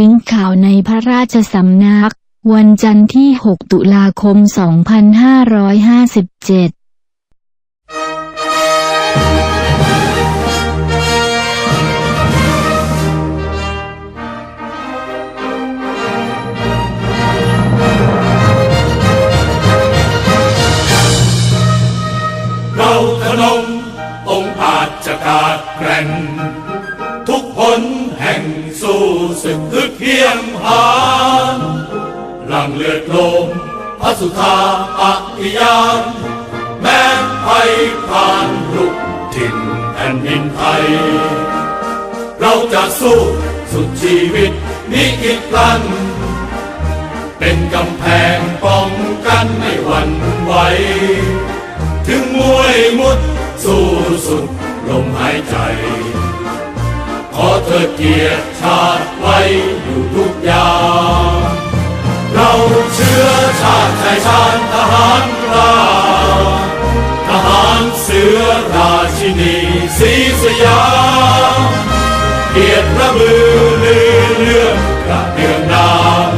ลิงก์ข่าวในพระราชสำนัก วันจันทร์ที่ 6 ตุลาคม 2557เราขนมองค์อาจจะกาดแกร่ง หาหลังเลือดลมพระสุธาปฏิญาณแม้ภัยผ่านลุกถิ่นแผ่นดินไทย เราจะสู้สุดชีวิตนิคิดลัน เป็นกำแพงป้องกันไม่หวั่นไหว ถึงมวยมุดสู้สุดลมหายใจ ขอเธอเกียรติชาติไว้อยู่ทุกอย่างเราเชื้อชาติชายชาญทหารกล้าทหารเสือราชินีศรีสยามเกียรติพระมือลือเรื่องกระเดื่องนาม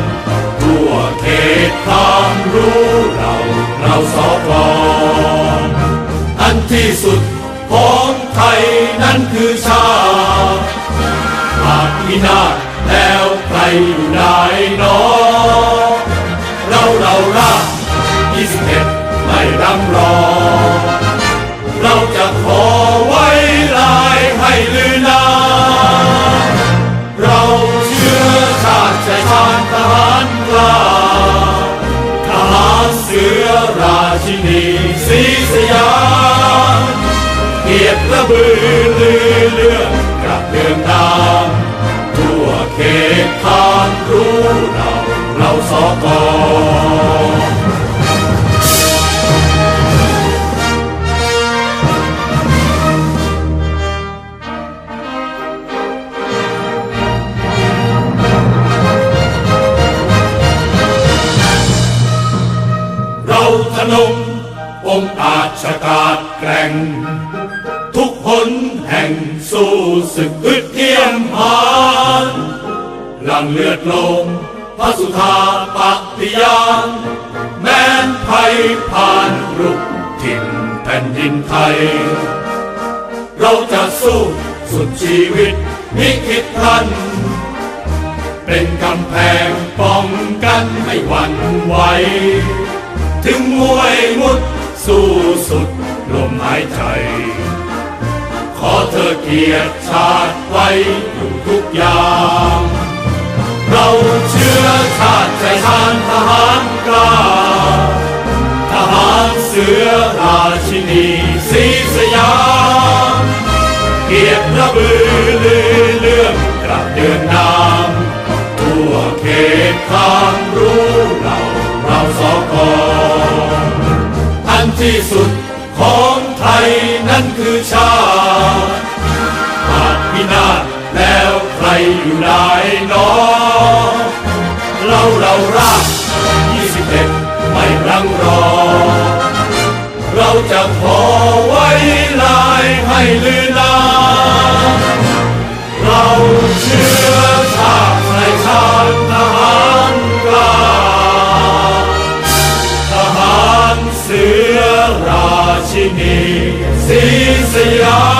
ทั่วเขตความรู้เราเราสอกรอันที่สุด ของไทยนั้นคือชาติหากพินาศแล้วใครอยู่ไหนอเราเราราช21ไม่รำรอเราจะขอไว้ลายให้ลือนาเราเชื้อชาติชายชาญทหารกล้าทหารเสือราชินีศรีสยาม ลือเรื่องกระเดืองดามทั่วเขตทานรู้เราเราสอกอเราทนงองอาจกาดแกร่ง แห่งสู้ศึกอึดเทียมหานหลังเลือดลมพระสุธาปฏิญาณแม้นภัยผ่านรุกถิ่นแผ่นดินไทย เราจะสู้สุดชีวิตมิคิดพลัน เป็นกำแพงป้องกันไม่หวั่นไหว ถึงมวยมุดสู้สุดลมหายใจ ขอเธอเกียรติชาติไว้อยู่ทุกอย่าง เราเชื้อชาติใจทานทหารกล้า ทหารเสือราชินีศรีสยามเกียรติระบือลือเรื่องกระเดืองนามทั่วเขตทางรู้เราเราสอกออันที่สุดของไทยนั้นคือชา อยู่ได้หนอเราเราราช21 ไม่รังรอ เราจะขอไว้ลายให้ลือนาเราเชื่อชาติในชาติทหารกล้าทหารเสือราชินีศรีสยาม